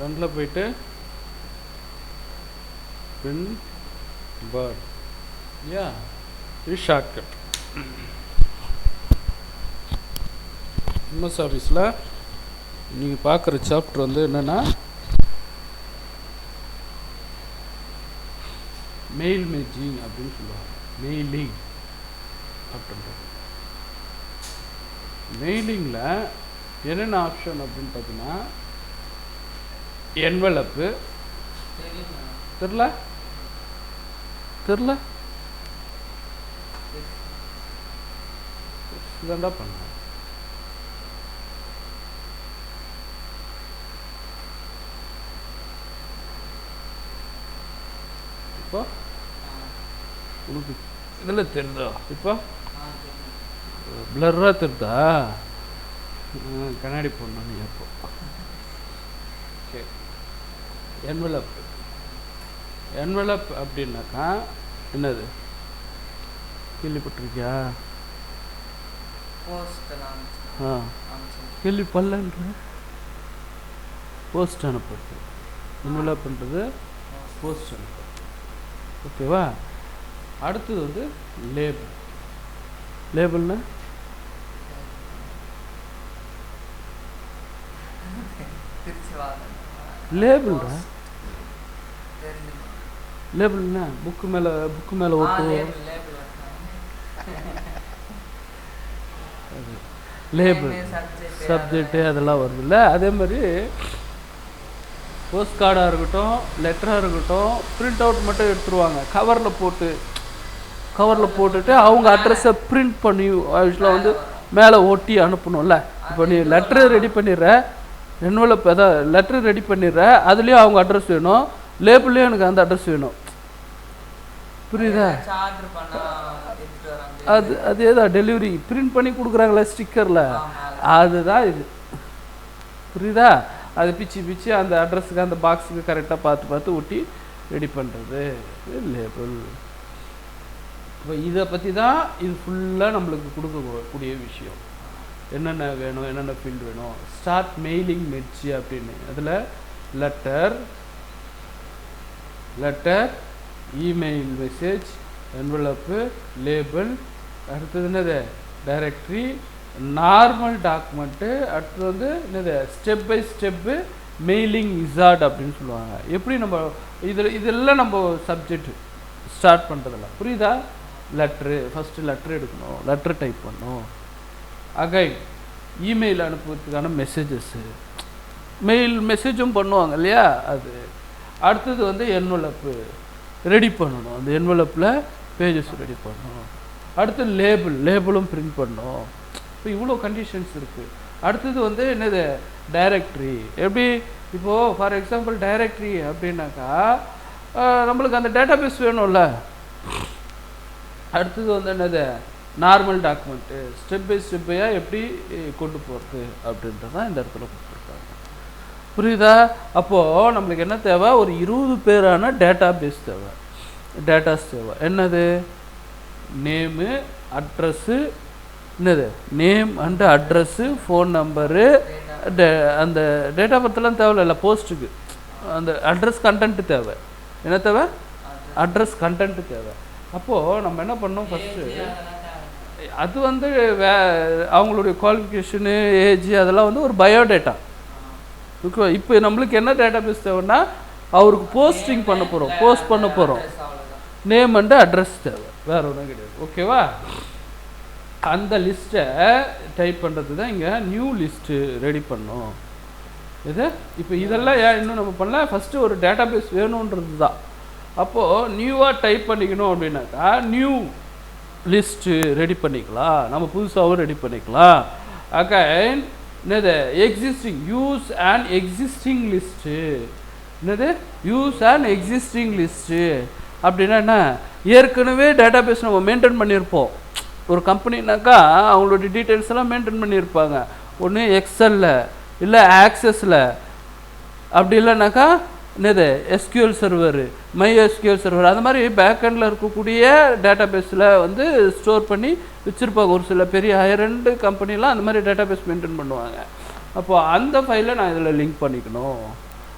ரெண்டில் போயிட்டு பின் பேர்ட் யா இது ஷார்ட்கட் எம்எஸ் ஆஃபீஸில் நீங்கள் பார்க்குற சாப்டர் வந்து என்னென்னா மெயில் மேஜிங் அப்படின்னு சொல்லுவாங்க. மெயிலிங் அப்படின்றது மெயிலிங்கில் என்னென்ன ஆப்ஷன் அப்படின்னு பார்த்தீங்கன்னா என்வலப்பு தெரில தெரில இதாண்டா பண்ண இப்போ உனக்கு இதில் தெரிதா இப்போ பிளர்ராக தெரிதா கண்ணாடி போடணும் நீ என்வலப் என்வலப் அப்படின்னாக்கா என்னது? கேள்விப்பட்டிருக்கியா? ஆ. கேள்விப்படலன்ற? போஸ்ட் அனுப்புறது. என்வலப்ன்றது போஸ்ட் அனுப்புறது. ஓகேவா அடுத்தது வந்து லேபிள் லேபிள்னா லேபிள்டா தெரிஞ்சு லேபிள்னா புக்கு மேலே புக்கு மேலே ஆ ஒட்டுவோம் லேபிள் லேபிள் லேபிள் சப்ஜெக்ட் அதெல்லாம். வருதுல்ல? அதே மாதிரி போஸ்ட் கார்டாக இருக்கட்டும் லெட்டராக இருக்கட்டும் பிரிண்ட் அவுட் மட்டும் எடுத்துருவாங்க. கவரில் போட்டு கவரில் போட்டுட்டு அவங்க அட்ரஸை பிரிண்ட் பண்ணி ஆக்சுவலாக வந்து மேலே ஒட்டி அனுப்பணும்ல. இப்போ நீ லெட்டரு ரெடி பண்ணிடுற. என்வலப் அதான் லெட்டர் ரெடி பண்ணிடுற அதுலேயும் அவங்க அட்ரஸ் வேணும். லேபிள்லேயும் எனக்கு அந்த அட்ரஸ் வேணும். புரியுதா? அது அதே தான் டெலிவரி பிரிண்ட் பண்ணி கொடுக்குறாங்களே ஸ்டிக்கரில் அதுதான் இது. புரியுதா? அது பிச்சு பிச்சு அந்த அட்ரஸுக்கு அந்த பாக்ஸுக்கு கரெக்டாக பார்த்து பார்த்து ஒட்டி ரெடி பண்ணுறது லேபிள் இப்போ இதை பற்றி தான் இது ஃபுல்லாக நம்மளுக்கு கொடுக்கக்கூடிய விஷயம். என்னென்ன வேணும் என்னென்ன ஃபீல்டு வேணும். ஸ்டார்ட் மெயிலிங் மிர்ச்சி அப்படின்னு. அதில் letter letter email message envelope label அடுத்தது என்னது? டைரக்டரி நார்மல் டாக்குமெண்ட்டு அடுத்தது வந்து என்னது? Step by step mailing wizard அப்படின்னு சொல்லுவாங்க. எப்படி நம்ம இதில் இதெல்லாம் நம்ம சப்ஜெக்ட் ஸ்டார்ட் பண்ணுறதில்ல புரியுதா? லெட்ரு ஃபஸ்ட்டு லெட்ரு எடுக்கணும். லெட்ரு டைப் பண்ணணும். அகைன் இமெயில் அனுப்புறதுக்கான மெசேஜஸ்ஸு மெயில் மெசேஜும் பண்ணுவாங்க இல்லையா? அது. அடுத்தது வந்து என்வலப்பு ரெடி பண்ணணும். அந்த என்வலப்பில் பேஜஸ் ரெடி பண்ணணும். அடுத்து லேபிள் லேபிளும் பிரிண்ட் பண்ணணும். இப்போ இவ்வளோ கண்டிஷன்ஸ் இருக்குது அடுத்தது வந்து என்னது? டைரக்ட்ரி எப்படி? இப்போது ஃபார் எக்ஸாம்பிள் டைரக்ட்ரி அப்படின்னாக்கா நம்மளுக்கு அந்த டேட்டாபேஸ் வேணும்ல. அடுத்தது வந்து என்னது? நார்மல் டாக்குமெண்ட்டு ஸ்டெப் பை ஸ்டெப்பையாக எப்படி கொண்டு போகிறது அப்படின்றது தான் இந்த இடத்துல கொடுத்துருக்காங்க. புரியுதா? அப்போது நம்மளுக்கு என்ன தேவை? ஒரு இருபது பேரான டேட்டா பேஸ் தேவை. டேட்டாஸ் தேவை. என்னது? நேமு அட்ரஸ்ஸு என்னது? Name and address phone number அந்த டேட்டா பர்த்லாம் இல்லை போஸ்ட்டுக்கு அந்த அட்ரஸ் கண்டென்ட்டு தேவை. என்ன தேவை? அட்ரஸ் கண்டென்ட்டு தேவை. அப்போது நம்ம என்ன பண்ணோம் ஃபஸ்ட்டு அது வந்து வே அவங்களுடைய குவாலிஃபிகேஷனு ஏஜ் அதெல்லாம் வந்து ஒரு பயோடேட்டா ஓகேவா இப்போ நம்மளுக்கு என்ன டேட்டா பேஸ் தேவைன்னா அவருக்கு போஸ்டிங் பண்ண போகிறோம் போஸ்ட் பண்ண போகிறோம் நேம் அண்டு அட்ரஸ் தேவை. வேறு ஒன்றும் கிடையாது. ஓகேவா அந்த லிஸ்ட்டை டைப் பண்ணுறது தான் இங்கே நியூ லிஸ்ட்டு ரெடி பண்ணோம். இது இப்போ இதெல்லாம் ஏன் இன்னும் நம்ம பண்ணல? ஃபஸ்ட்டு ஒரு டேட்டா பேஸ் வேணுன்றது தான். அப்போது நியூவாக டைப் பண்ணிக்கணும் அப்படின்னாக்கா நியூ லிஸ்ட்டு ரெடி பண்ணிக்கலாம். நம்ம புதுசாகவும் ரெடி பண்ணிக்கலாம். அகைன் என்னது? Existing use and existing list என்னது? யூஸ் அண்ட் எக்ஸிஸ்டிங் லிஸ்ட்டு அப்படின்னா என்ன? ஏற்கனவே டேட்டா பேஸ் நம்ம மெயின்டைன் பண்ணியிருப்போம். ஒரு கம்பெனினாக்கா அவங்களோட டீட்டெயில்ஸ் எல்லாம் மெயின்டைன் பண்ணியிருப்பாங்க. ஒன்று எக்ஸலில் இல்லை ஆக்சஸில் அப்படி இல்லைனாக்கா என்னது SQL server my SQL server அந்த மாதிரி பேக்கெண்டில் இருக்கக்கூடிய டேட்டாபேஸில் வந்து ஸ்டோர் பண்ணி வச்சுருப்பாங்க. ஒரு சில பெரிய ஹையரண்டு கம்பெனிலாம் அந்த மாதிரி டேட்டாபேஸ் மெயின்டைன் பண்ணுவாங்க. அப்போ அந்த ஃபைலை நான் இதில் லிங்க் பண்ணிக்கணும்.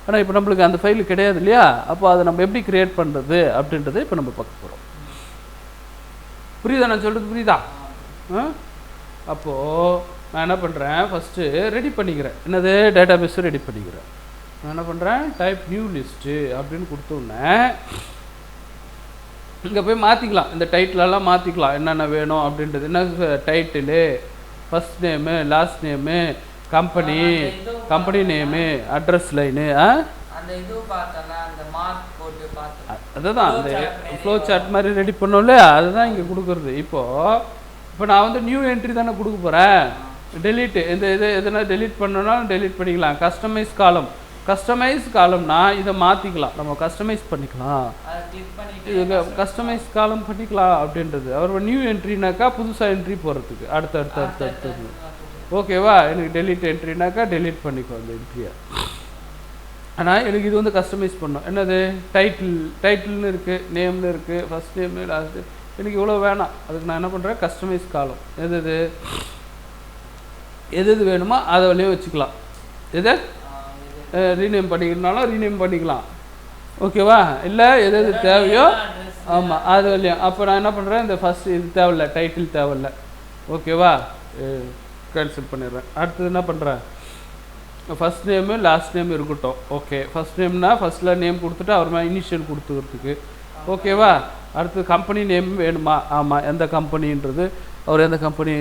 ஆனால் இப்போ நம்மளுக்கு அந்த ஃபைல் கிடையாது இல்லையா? அப்போ அதை நம்ம எப்படி க்ரியேட் பண்ணுறது அப்படின்றத இப்போ நம்ம பார்க்க போகிறோம் புரியுதா? நான் சொல்கிறது புரியுதா? ஆ? அப்போது நான் என்ன பண்ணுறேன் ஃபஸ்ட்டு ரெடி பண்ணிக்கிறேன். என்னது? டேட்டா பேஸும் ரெடி பண்ணிக்கிறேன். நான் என்ன பண்ணுறேன் டைப் நியூ லிஸ்ட்டு அப்படின்னு கொடுத்தோன்னே இங்கே போய் மாற்றிக்கலாம் இந்த டைட்டிலெல்லாம் மாற்றிக்கலாம் என்னென்ன வேணும் அப்படின்றது. என்ன title first name last name company company name address line ஆ? அதுதான் அந்த ஃப்ளோ சார்ட் மாதிரி ரெடி பண்ணோம் இல்லையா? அதுதான் இங்கே கொடுக்குறது. இப்போது இப்போ நான் வந்து நியூ என்ட்ரி தானே கொடுக்க போகிறேன் டெலீட் இந்த இது எதுனா டெலீட் பண்ணணும்னாலும் டெலீட் பண்ணிக்கலாம். கஸ்டமைஸ் காலம் கஸ்டமைஸ் காலம்னா இதை மாற்றிக்கலாம் நம்ம கஸ்டமைஸ் பண்ணிக்கலாம். இது கஸ்டமைஸ் காலம் பண்ணிக்கலாம் அப்படின்றது. அவர் நியூ என்ட்ரினாக்கா புதுசாக என்ட்ரி போகிறதுக்கு அடுத்து அடுத்து அடுத்து அடுத்து ஓகேவா எனக்கு டெலீட் என்ட்ரினாக்கா டெலீட் பண்ணிக்கோ அந்த என்ட்ரியை ஆனால் எனக்கு இது வந்து கஸ்டமைஸ் பண்ணோம். என்னது? டைட்டில் டைட்டில்னு இருக்குது நேம்னு இருக்குது ஃபஸ்ட் நேம்னு லாஸ்ட்டு எனக்கு இவ்வளோ வேணாம். அதுக்கு நான் என்ன பண்ணுறேன் கஸ்டமைஸ் காலம் எது எது எது எது வேணுமோ அதை வழியே வச்சுக்கலாம். எது? ரீநேம் பண்ணிக்கணும்னாலும் ரீநேம் பண்ணிக்கலாம். ஓகேவா இல்லை எது எது தேவையோ? ஆமாம் அது வழியும் அப்போ நான் என்ன பண்ணுறேன் இந்த ஃபஸ்ட் இது தேவையில்ல டைட்டில் தேவையில்ல. ஓகேவா கேன்சல் பண்ணிடுறேன். அடுத்தது என்ன பண்ணுறேன் ஃபஸ்ட் நேமு லாஸ்ட் நேம் இருக்கட்டும். ஓகே ஃபஸ்ட் நேம்னா ஃபஸ்ட்டில் நேம் கொடுத்துட்டு அவர் மேலே இனிஷியல் கொடுத்துக்கிறதுக்கு ஓகேவா அடுத்து கம்பெனி நேம் வேணுமா? ஆமாம் எந்த கம்பெனின்றது அவர் எந்த கம்பெனி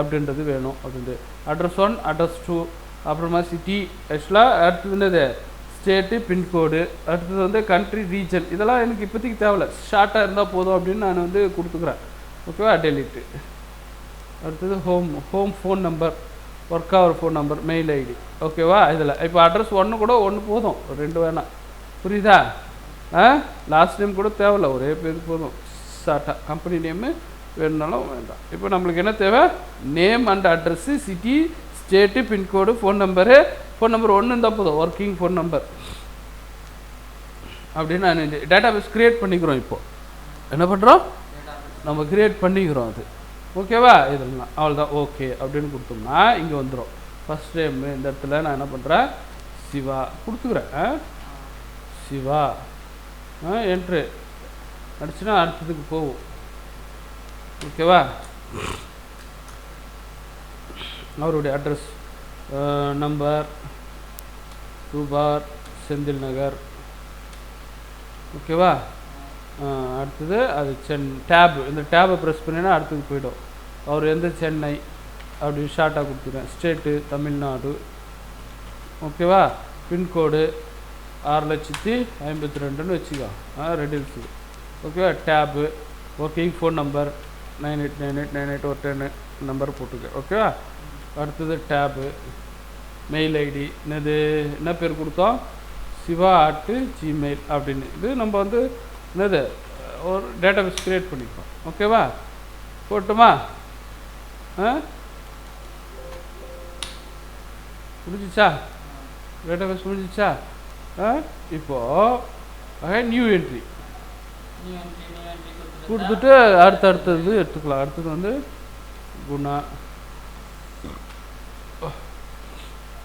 அப்படின்றது வேணும். அப்படின்றது அட்ரஸ் ஒன் அட்ரஸ் டூ அப்புறமா சிட்டி ஆக்சுவலாக அடுத்தது என்னது ஸ்டேட்டு பின்கோடு அடுத்தது வந்து கண்ட்ரி ரீஜன் இதெல்லாம் எனக்கு இப்போதைக்கு தேவையில்ல. ஷார்ட்டாக இருந்தால் போதும் அப்படின்னு நான் வந்து கொடுத்துக்குறேன். ஓகேவா டெலிட்டு அடுத்தது home home phone number work ஆகிற ஃபோன் நம்பர் மெயில் ஐடி ஓகேவா இதில். இப்போ அட்ரஸ் ஒன்று கூட ஒன்று போதும். ரெண்டு வேணாம். புரியுதா? ஆ? லாஸ்ட் நேம் கூட தேவையில்ல. ஒரே பேர் போதும். ஷார்ட்டாக கம்பெனி நேமு வேணுனாலும் வேண்டாம். இப்போ நம்மளுக்கு என்ன தேவை? Name and address city state pincode phone number phone number ஒன்று இருந்தால் போதும் ஒர்க்கிங் ஃபோன் நம்பர் அப்படின்னு நான் டேட்டா பேஸ் க்ரியேட் பண்ணிக்கிறோம் இப்போது என்ன பண்ணுறோம் நம்ம க்ரியேட் பண்ணிக்கிறோம் அது. ஓகேவா இதெல்லாம் அவ்வளோதான் ஓகே அப்படின்னு கொடுத்தோம்னா இங்கே வந்துடும் ஃபஸ்ட் டைம் இந்த இடத்துல நான் என்ன பண்ணுறேன் சிவா கொடுத்துக்கிறேன். ஆ? சிவா. ஆ என்ட்ரு அடிச்சுன்னா அடுத்ததுக்கு போகும். ஓகேவா அவருடைய அட்ரஸ் நம்பர் ரூபார் செந்தில் நகர். ஓகேவா? அடுத்தது அது சென் டேப் இந்த டேபை ப்ரெஸ் பண்ணினா அடுத்தது போயிடும். அவர் எந்த சென்னை அப்படி ஷார்ட்டாக கொடுத்துருவேன். ஸ்டேட்டு தமிழ்நாடு. ஓகேவா? பின்கோடு ஆறு லட்சத்தி ஐம்பத்தி ரெண்டுன்னு வச்சுக்கோ. ஆ ரெடில்ஸு ஓகேவா? Tab okay phone number nine eight nine eight nine eight ஒரு டென் நம்பர் போட்டுக்க. ஓகேவா? அடுத்தது டேபு மெயில் ஐடி என்னது? என்ன பேர் கொடுத்தோம்? சிவா அட்டு ஜிமெயில் அப்படின்னு. இது நம்ம வந்து என்னது? ஒரு டேட்டா பேஸ் க்ரியேட் பண்ணிப்போம் ஓகேவா போட்டுமா? ஆ? முடிஞ்சிச்சா? டேட்டா பேஸ் முடிஞ்சிச்சா? ஆ? இப்போது நியூ என்ட்ரி கொடுத்துட்டு? அடுத்த அடுத்தது எடுத்துக்கலாம். அடுத்தது வந்து குணா.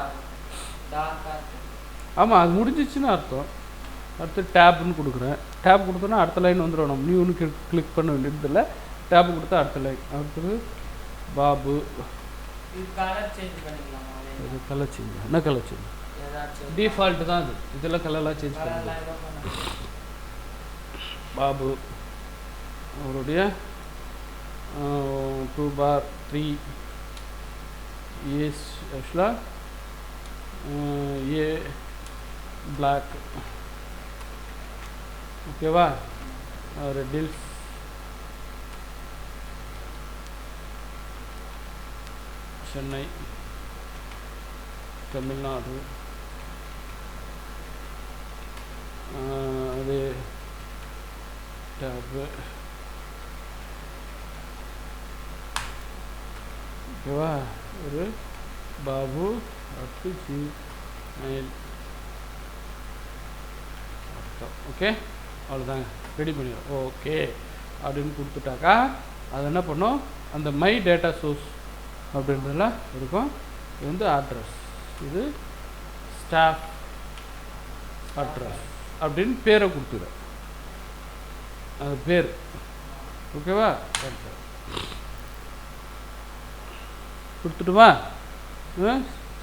ஆகும் டார்க்கா இருக்கு ஆமாம் அது முடிஞ்சிச்சுன்னு அர்த்தம். அடுத்து டேப்னு கொடுக்குறேன். டேப் கொடுத்தோன்னா அடுத்த லைன் வந்துடும் நம்ம நியூன்னு கிளிக் பண்ண வேண்டியதில்லை. டேப் கொடுத்தா அடுத்த லைன் அடுத்தது பாபு. இது கலர் சேஞ்ச் என்ன கலர் சேஞ்ச் ஏதாச்சும் டிஃபால்ட்டு தான் அது. இதெல்லாம் கலர்லாம் சேஞ்ச் பண்ண பாபு. அவருடைய டூ பார் த்ரீ ஏஸ் ஆக்சுவலாக ஏ பிளாக் ஓகேவா ஒரு டில்ஸ் சென்னை தமிழ்நாடு ஆஹ் அது டேப்பு ஓகேவா? ஒரு பாபு அட்டு ஜி. ஓகே? அவ்வளோதாங்க ரெடி பண்ணிடும் ஓகே. அப்படின்னு கொடுத்துட்டாக்கா அது என்ன பண்ணும்? அந்த மை டேட்டா சோர்ஸ் அப்படின்றதெல்லாம் இருக்கும். இது வந்து அட்ரஸ் இது ஸ்டாஃப் அட்ரஸ் அப்படின்னு பேரை கொடுத்துருவேன் அது பேர். ஓகேவா? enter. கொடுத்துட்டுமா?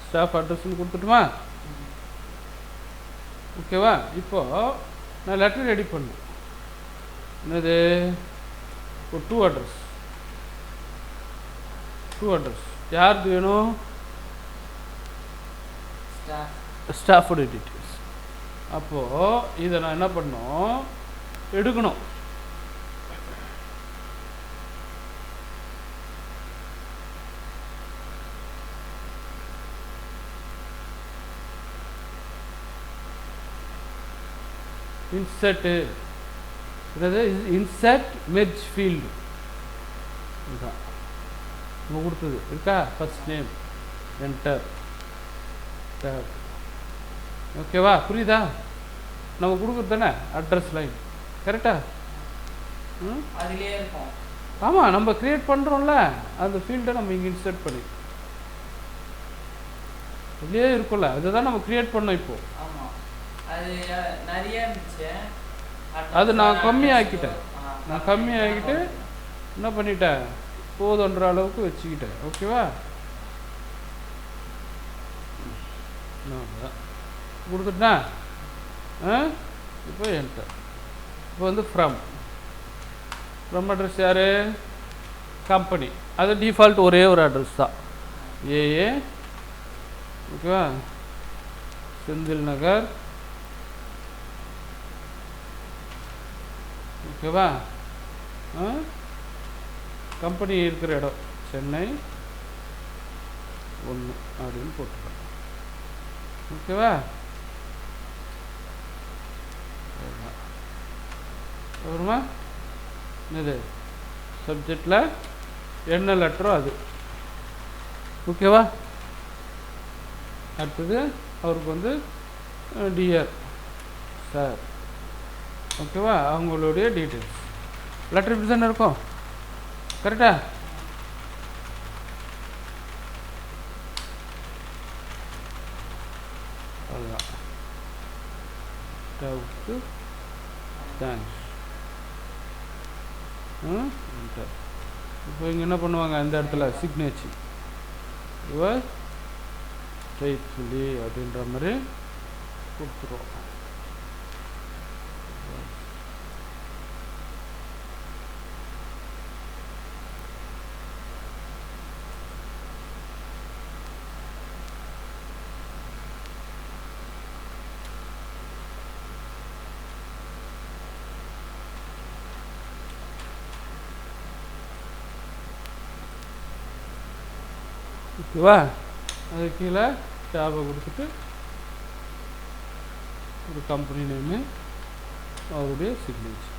ஸ்டாஃப் அட்ரஸ்ன்னு கொடுத்துட்டுமா? ஓகேவா இப்போ நான் லெட்டர் ரெடி பண்ணேன். என்னது? ஒரு டூ அட்ரஸ் டூ அட்ரஸ் யாருக்கு வேணும்? ஸ்டாஃப் ஸ்டாஃபோட டீட்டெயில்ஸ் அப்போது இதை நான் என்ன பண்ணோம்? எடுக்கணும். இன்சர்ட்டு என்னது இன்சர்ட் மெர்ஜ் ஃபீல்டு இதுதான். நம்ம கொடுத்தது. இருக்கா? ஃபர்ஸ்ட் நேம் என்டர் டேப் ஓகேவா புரியுதா? நம்ம கொடுக்குறது தானே? அட்ரஸ் லைன் கரெக்டா ம்? அதுலயே ஆமாம் நம்ம க்ரியேட் பண்ணுறோம்ல அந்த ஃபீல்டை நம்ம இங்கே இன்சர்ட் பண்ணி. இதுலேயே இருக்கும்ல. அதை தான் நம்ம க்ரியேட் பண்ணோம் இப்போ. ஆமா. அது நான் கம்மியாக்கிட்டேன். நான் கம்மியாக்கிட்டு என்ன பண்ணிட்டேன்? போதுன்ற அளவுக்கு வச்சுக்கிட்டேன். ஓகேவா? கொடுத்துட்டா ஆ? இப்போ என்டர் இப்போ வந்து ஃப்ரம் ஃப்ரம் அட்ரஸ் யார்? கம்பெனி அது டிஃபால்ட் ஒரே ஒரு அட்ரஸ் தான். ஏஏ ஓகேவா? செந்தில் நகர். ஓகேவா? ஆ? கம்பெனி இருக்கிற இடம். சென்னை ஒன்று அப்படின்னு போட்டுக்கலாம். ஓகேவா? அப்புறமா இது சப்ஜெக்டில் என்ன லெட்டரோ அது? ஓகேவா? அடுத்தது அவருக்கு வந்து டிஆர் சார் ஓகேவா? அவங்களுடைய டீட்டெயில்ஸ் லெட்டர் இப்படி தானே இருக்கும் கரெக்டா அவ்வளோதான் டவுட்டு தேங்க்ஸ் ம்? இப்போ இங்கே என்ன பண்ணுவாங்க அந்த இடத்துல? சிக்னேச்சர் யுவர் சொல்லி அப்படின்ற மாதிரி கொடுத்துருவோம் ஓகேவா? அது கீழே டேபை கொடுத்துட்டு ஒரு கம்பெனி நேமு அவருடைய சிக்னேச்சர்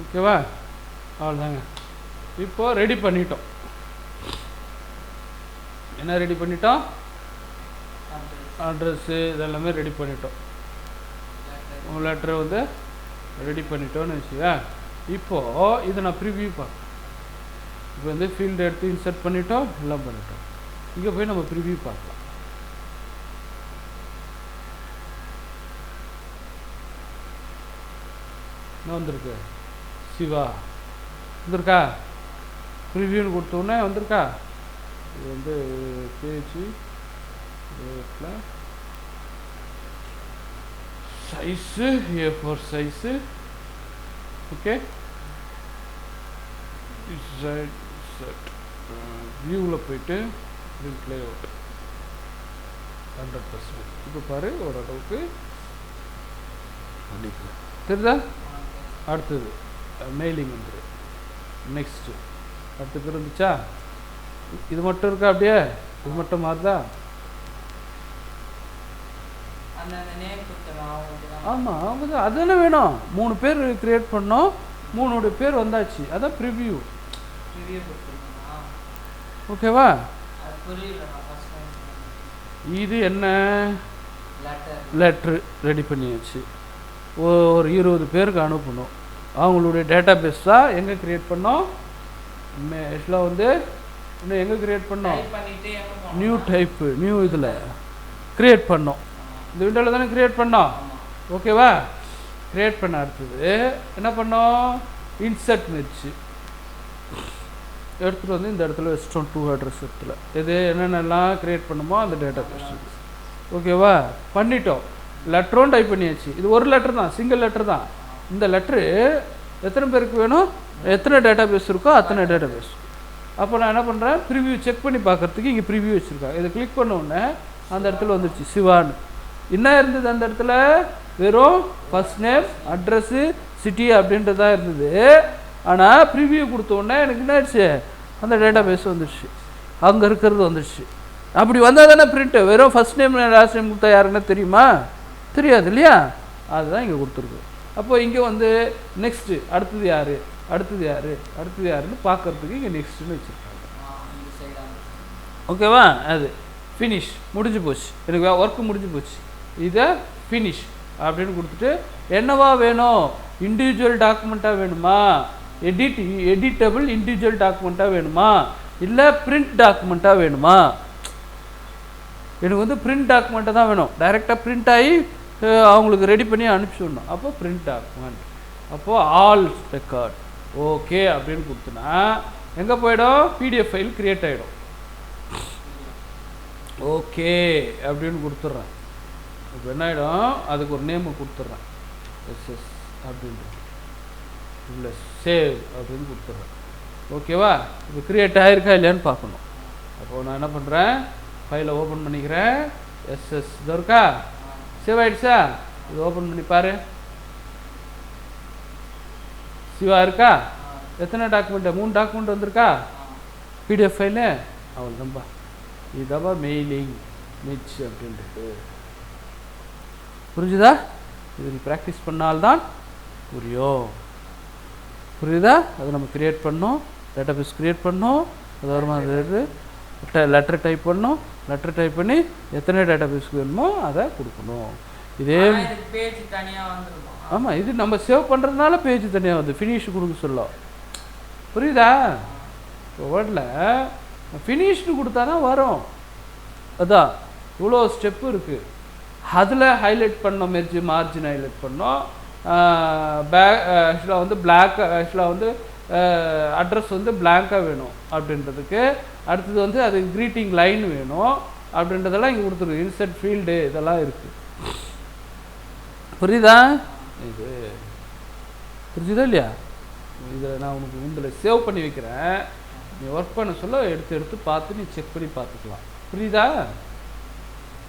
ஓகேவா? அவ்வளோதாங்க இப்போ ரெடி பண்ணிட்டோம். என்ன ரெடி பண்ணிட்டோம்? அட்ரஸ்ஸு இதெல்லாமே ரெடி பண்ணிட்டோம். letter. உங்கள் வந்து ரெடி பண்ணிட்டோன்னு வச்சுக்கா இப்போது இதை நான் ப்ரிவியூ பார்ப்பேன் இப்போ வந்து ஃபீல்டு எடுத்து இன்சர்ட் பண்ணிட்டோம் எல்லாம் பண்ணிட்டோம். இங்கே போய் நம்ம ப்ரிவியூ பார்க்கலாம். என்ன வந்திருக்கு? சிவா. வந்திருக்கா? ப்ரிவியூன்னு கொடுத்தோன்னே வந்திருக்கா? இது வந்து page size A four size okay set set வியூவில் போயிட்டு பிரிண்ட் லேஅவுட் ஹண்ட்ரட் பர்சன்ட் இப்போ பாரு ஓரளவுக்கு பண்ணிக்கலாம் தெரியுதா அடுத்தது மெயிலிங் வந்துரு. நெக்ஸ்ட்டு அடுத்தது இருந்துச்சா இது மட்டும் இருக்கா அப்படியே? இது மட்டும் மாறுதா அந்தந்த நேம் கொடுத்தோம் அவங்களுக்கு தான் ஆமாம் அவங்க தான். அதுதானே வேணும். மூணு பேர் கிரியேட் பண்ணோம். மூணோட பேர் வந்தாச்சு. அதான் ப்ரிவ்யூ ஓகேவா இது என்ன? லெட்ரு ரெடி பண்ணியாச்சு. ஒரு இருபது பேருக்கு அனுப்பணும். அவங்களுடைய டேட்டா பேஸ் தான் எங்கே க்ரியேட் பண்ணோம்? ஆக்சுவலாக வந்து இன்னும் எங்கே க்ரியேட் பண்ணோம்? நியூ டைப்பு நியூ இதில் க்ரியேட் பண்ணோம். இந்த விண்டோவில் தானே க்ரியேட் பண்ணோம். ஓகேவா க்ரியேட் பண்ண அடுத்தது என்ன பண்ணோம்? இன்சர்ட் வச்சு எடுத்துகிட்டு வந்து இந்த இடத்துல வச்சிட்டோம் டூ அட்ரஸ் இடத்துல. எது என்னென்னலாம் க்ரியேட் பண்ணுமோ அந்த டேட்டா பேஸ் ஓகேவா பண்ணிட்டோம். லெட்டரும் டைப் பண்ணியாச்சு. இது ஒரு லெட்டர் தான் சிங்கிள் லெட்டர் தான். இந்த லெட்ரு எத்தனை பேருக்கு வேணும்? எத்தனை டேட்டா பேஸ் இருக்கோ அத்தனை டேட்டா பேஸ் அப்போ நான் என்ன பண்ணுறேன் ப்ரிவியூ செக் பண்ணி பார்க்குறதுக்கு இங்கே ப்ரிவியூ வச்சுருக்கேன் இதை கிளிக் பண்ண உடனே அந்த இடத்துல வந்துருச்சு சிவான்னு. என்ன இருந்தது அந்த இடத்துல? வெறும் ஃபஸ்ட் நேம் அட்ரஸ்ஸு சிட்டி அப்படின்றது தான் இருந்தது ஆனால் ப்ரிவியூ கொடுத்தோடனே எனக்கு என்ன ஆயிடுச்சு? அந்த டேட்டா பேஸ் வந்துடுச்சு அங்கே இருக்கிறது வந்துடுச்சு அப்படி வந்தால் தானே பிரிண்ட்டு வெறும் ஃபர்ஸ்ட் நேம் லாஸ்ட் நேம் கொடுத்தா யாருன்னா தெரியுமா? தெரியாது இல்லையா? அதுதான் இங்கே கொடுத்துருக்கு. அப்போ இங்கே வந்து நெக்ஸ்ட்டு அடுத்தது யார்? அடுத்தது யார்? அடுத்தது யாருன்னு பார்க்கறதுக்கு இங்கே நெக்ஸ்ட்டுன்னு வச்சுருக்காங்க. ஓகேவா? அது. ஃபினிஷ் முடிஞ்சு போச்சு. எனக்கு ஒர்க்கு முடிஞ்சு போச்சு. இதை ஃபினிஷ் அப்படின்னு கொடுத்துட்டு என்னவா வேணும்? இண்டிவிஜுவல் டாக்குமெண்ட்டாக வேணுமா? எடிட் எடிட்டபிள் இண்டிவிஜுவல் டாக்குமெண்ட்டாக வேணுமா? இல்லை பிரிண்ட் டாக்குமெண்ட்டாக வேணுமா? எனக்கு வந்து பிரிண்ட் டாக்குமெண்ட்டை தான் வேணும். டைரெக்டாக பிரிண்ட் ஆகி அவங்களுக்கு ரெடி பண்ணி அனுப்பிச்சி விடணும். அப்போ பிரிண்ட் டாக்குமெண்ட் அப்போது ஆல் ரெக்கார்ட் ஓகே அப்படின்னு கொடுத்தனா எங்கே போயிடும்? பிடிஎஃப் ஃபைல் கிரியேட் ஆகிடும் ஓகே அப்படின்னு கொடுத்துட்றேன். இப்போ என்ன ஆகிடும் அதுக்கு ஒரு நேமு கொடுத்துட்றேன். எஸ்எஸ் அப்படின்ட்டு இல்லை சேவ் அப்படின்னு கொடுத்துட்றேன். ஓகேவா இப்போ கிரியேட் ஆகிருக்கா இல்லையான்னு பார்க்கணும். அப்போ நான் என்ன பண்ணுறேன் ஃபைலை ஓப்பன் பண்ணிக்கிறேன். எஸ்எஸ் இது இருக்கா? சேவ் ஆகிடுச்சா இது ஓப்பன் பண்ணி பாரு. சிவா இருக்கா? எத்தனை டாக்குமெண்ட் மூணு டாக்குமெண்ட் வந்திருக்கா? பிடிஎஃப் ஃபைலு அவள் நம்பா. இதவா மெயிலிங் மிச் அப்படின்ட்டு புரிஞ்சுதா? இது நீ ப்ராக்டிஸ் பண்ணால்தான் புரியும். புரியுதா? அதை நம்ம கிரியேட் பண்ணோம். டேட்டாபேஸ் கிரியேட் பண்ணோம். அது வருமா லெட்டர் டைப் பண்ணோம். லெட்டர் டைப் பண்ணி எத்தனை டேட்டாபேஸ்க்கு வேணுமோ அதை கொடுக்கணும். இதே பேஜ் தனியா வந்துருமா? ஆமாம் இது நம்ம சேவ் பண்ணுறதுனால பேஜ் தனியாக வந்து ஃபினிஷ் கொடுக்க சொல்லும் புரியுதா? இப்போ வேர்டில் ஃபினிஷ்டு கொடுத்தா தான் வரும். அதான் இவ்வளோ ஸ்டெப்பு இருக்குது அதில் ஹைலைட் பண்ணோம் மெர்ஜி மார்ஜின் ஹைலைட் பண்ணோம். பே ஆக்சுவலாக வந்து பிளாக் ஆக்சுவலாக வந்து அட்ரஸ் வந்து பிளாங்காக வேணும் அப்படின்றதுக்கு. அடுத்தது வந்து அது க்ரீட்டிங் லைன் வேணும் அப்படின்றதெல்லாம் இங்கே கொடுத்துருக்கு இன்செட் ஃபீல்டு இதெல்லாம் இருக்குது புரியுதா? இது புரிஞ்சுதா இல்லையா? இதில் நான் உனக்கு இதில் சேவ் பண்ணி வைக்கிறேன். நீ ஒர்க் பண்ண சொல்ல எடுத்து எடுத்து பார்த்து நீ செக் பண்ணி பார்த்துக்கலாம். புரியுதா?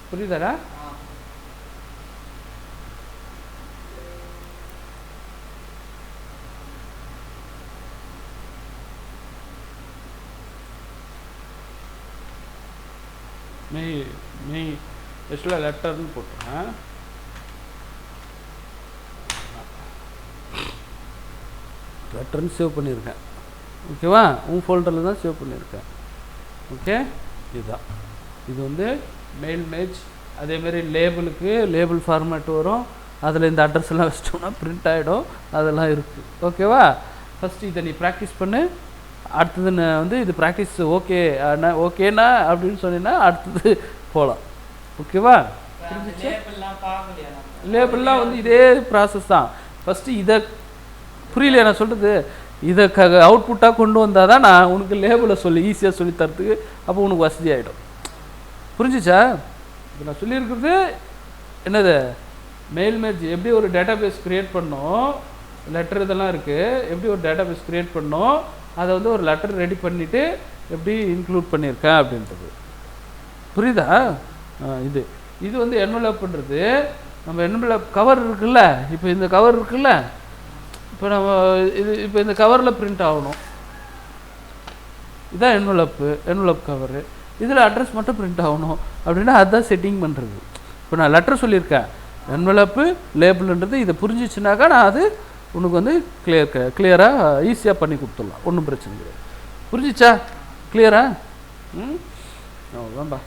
புரியுதாடா? ஆக்சுவலாக லெட்டர்னு போட்டுறேன். லெட்டர்னு சேவ் பண்ணியிருக்கேன். ஓகேவா உன் ஃபோல்டரில் தான் சேவ் பண்ணியிருக்கேன். ஓகே இதுதான். இது வந்து மெயில் மேட்ச் அதேமாரி லேபிளுக்கு லேபிள் ஃபார்மேட் வரும். அதில் இந்த அட்ரஸ் எல்லாம் வச்சிட்டோம்னா பிரிண்ட் ஆகிடும் அதெல்லாம் இருக்குது ஓகேவா ஃபஸ்ட்டு இதை நீ ப்ராக்டிஸ் பண்ணு. அடுத்தது நான் வந்து இது ப்ராக்டிஸ் ஓகே ஓகேண்ணா அப்படின்னு சொன்னீங்கன்னா அடுத்தது போகலாம் ஓகேவா? லேபிள்லாம் வந்து இதே ப்ராசஸ் தான். ஃபஸ்ட்டு இதை புரியலையா நான் சொல்கிறது இதை க அவுட்புட்டாக கொண்டு வந்தால் தான் நான் உனக்கு லேபிளை சொல்லி ஈஸியாக சொல்லி தரத்துக்கு அப்போ உனக்கு வசதி ஆகிடும் புரிஞ்சுச்சா? இப்போ நான் சொல்லியிருக்கிறது என்னது? மெயில் மேட்ச் எப்படி ஒரு டேட்டாபேஸ் க்ரியேட் பண்ணோம்? லெட்டர் இதெல்லாம் இருக்குது எப்படி ஒரு டேட்டாபேஸ் க்ரியேட் பண்ணோம்? அதை வந்து ஒரு லெட்டர் ரெடி பண்ணிவிட்டு எப்படி இன்க்ளூட் பண்ணியிருக்கேன் அப்படின்றது. புரியுதா? இது. இது வந்து என்வலப்புன்றது நம்ம என்வலப் கவர் இருக்குல்ல? இப்போ இந்த கவர் இருக்குல்ல? இப்போ நம்ம இது இப்போ இந்த கவரில் பிரிண்ட் ஆகணும். இதான் என்வலப்பு என்வலப் கவரு இதில் அட்ரஸ் மட்டும் பிரிண்ட் ஆகணும். அப்படின்னா அதுதான் செட்டிங் பண்ணுறது இப்போ நான் லெட்டர் சொல்லியிருக்கேன். என்வலப்பு லேபிள்ன்றது இதை புரிஞ்சிச்சுனாக்கா நான் அது உனக்கு வந்து கிளியர் கிளியராக ஈஸியாக பண்ணி கொடுத்துடலாம். ஒன்றும் பிரச்சனை கிடையாது. புரிஞ்சிச்சா? கிளியரா ம்? அவ்வளோதான்பா